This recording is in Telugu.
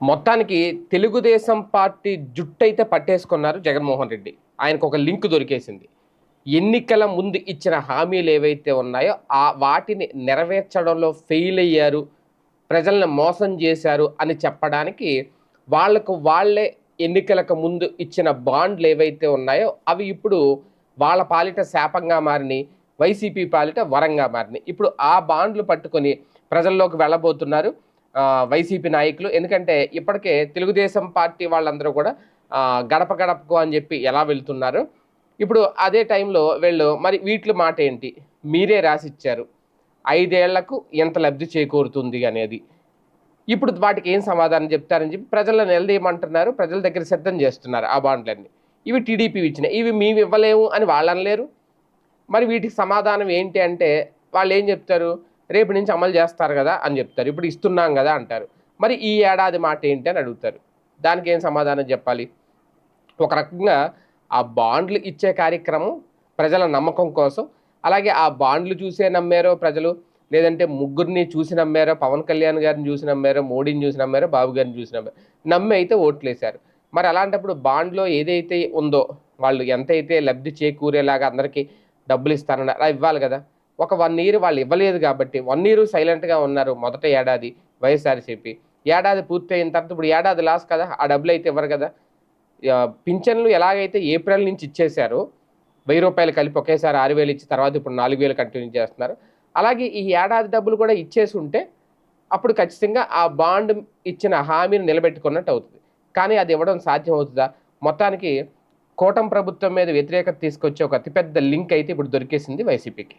మొత్తానికి తెలుగుదేశం పార్టీ జుట్టయితే పట్టేసుకున్నారు జగన్మోహన్ రెడ్డి. ఆయనకు ఒక లింక్ దొరికేసింది. ఎన్నికల ముందు ఇచ్చిన హామీలు ఏవైతే ఉన్నాయో ఆ వాటిని నెరవేర్చడంలో ఫెయిల్ అయ్యారు ప్రజలను మోసం చేశారు అని చెప్పడానికి వాళ్ళకు వాళ్ళే ఎన్నికలకు ముందు ఇచ్చిన బాండ్లు ఏవైతే ఉన్నాయో అవి ఇప్పుడు వాళ్ళ పాలిట శాపంగా మారిని వైసీపీ పాలిట వరంగా మారిని. ఇప్పుడు ఆ బాండ్లు పట్టుకొని ప్రజల్లోకి వెళ్ళబోతున్నారు. వైసీపీ నాయకులు. ఎందుకంటే ఇప్పటికే తెలుగుదేశం పార్టీ వాళ్ళందరూ కూడా గడప గడపకు అని చెప్పి ఎలా వెళ్తున్నారు. ఇప్పుడు అదే టైంలో వీళ్ళు మరి వీటి మాట ఏంటి? మీరే రాసిచ్చారు. ఐదేళ్ళకు ఎంత లబ్ధి చేకూరుతుంది అనేది. ఇప్పుడు వాటికి ఏం సమాధానం చెప్తారని చెప్పి ప్రజలను నిలదీయమంటున్నారు. ప్రజల దగ్గర సిద్ధం చేస్తున్నారు ఆ బాండ్లన్నీ. ఇవి టీడీపీ ఇచ్చినాయి. ఇవి మేము ఇవ్వలేము అని వాళ్ళు అనలేరు మరి వీటికి సమాధానం ఏంటి అంటే వాళ్ళు ఏం చెప్తారు? రేపు నుంచి అమలు చేస్తారు కదా అని చెప్తారు. ఇప్పుడు ఇస్తున్నాం కదా అంటారు. మరి ఈ ఏడాది మాట ఏంటి అని అడుగుతారు. దానికి ఏం సమాధానం చెప్పాలి? ఒక రకంగా ఆ బాండ్లు ఇచ్చే కార్యక్రమం ప్రజల నమ్మకం కోసం అలాగే ఆ బాండ్లు చూసే నమ్మారో ప్రజలు లేదంటే ముగ్గురిని చూసి నమ్మారో పవన్ కళ్యాణ్ గారిని చూసి నమ్మారో మోడీని చూసి నమ్మారో బాబు గారిని చూసి నమ్మారో నమ్మి అయితే ఓట్లేశారు. మరి అలాంటప్పుడు బాండ్లో ఏదైతే ఉందో వాళ్ళు ఎంతైతే లబ్ధి చేకూరేలాగా అందరికీ డబ్బులు ఇస్తారన్నారు అలా ఇవ్వాలి కదా. ఒక వన్ ఇయర్ వాళ్ళు ఇవ్వలేదు కాబట్టి వన్ ఇయర్ సైలెంట్గా ఉన్నారు మొదట ఏడాది వైఎస్ఆర్సీపీ. ఏడాది పూర్తి అయిన తర్వాత ఇప్పుడు ఏడాది లాస్ కదా ఆ డబ్బులు అయితే ఇవ్వరు కదా. పింఛన్లు ఎలాగైతే ఏప్రిల్ నుంచి ఇచ్చేశారో వెయ్యి రూపాయలు కలిపి ఒకేసారి ఆరు వేలు ఇచ్చి తర్వాత ఇప్పుడు నాలుగు వేలు కంటిన్యూ చేస్తున్నారు. అలాగే ఈ ఏడాది డబ్బులు కూడా ఇచ్చేసి ఉంటే అప్పుడు ఖచ్చితంగా ఆ బాండ్ ఇచ్చిన హామీని నిలబెట్టుకున్నట్టు అవుతుంది. కానీ అది ఇవ్వడం సాధ్యం అవుతుందా మొత్తానికి కూటమి ప్రభుత్వం మీద వ్యతిరేకత తీసుకొచ్చే ఒక అతిపెద్ద లింక్ అయితే ఇప్పుడు దొరికేసింది వైసీపీకి.